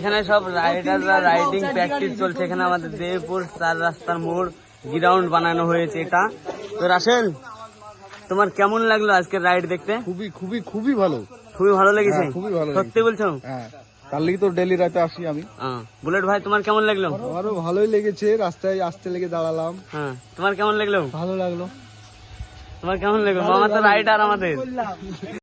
এখানে সব রাইডাররা riding practice চলছে। এখানে আমাদের দেবপুর চার রাস্তার মোড় গ্রাউন্ড বানানো হয়েছে এটা। তো রাসেল তোমার কেমন লাগল আজকের রাইড দেখতে? খুবই খুবই খুবই ভালো। খুবই ভালো লেগেছে? হ্যাঁ, খুবই ভালো সত্যি বলছো? হ্যাঁ তার লিগে তো ডেলি রাতে আসি আমি। বুলেট ভাই তোমার কেমন লাগল? আমারও ভালোই লেগেছে রাস্তায় আসতে লেগে দাঁড়ালাম। হ্যাঁ তোমার কেমন লাগল? ভালো লাগল। তোমার কেমন লাগল? মামা তো রাইডার আমাদের।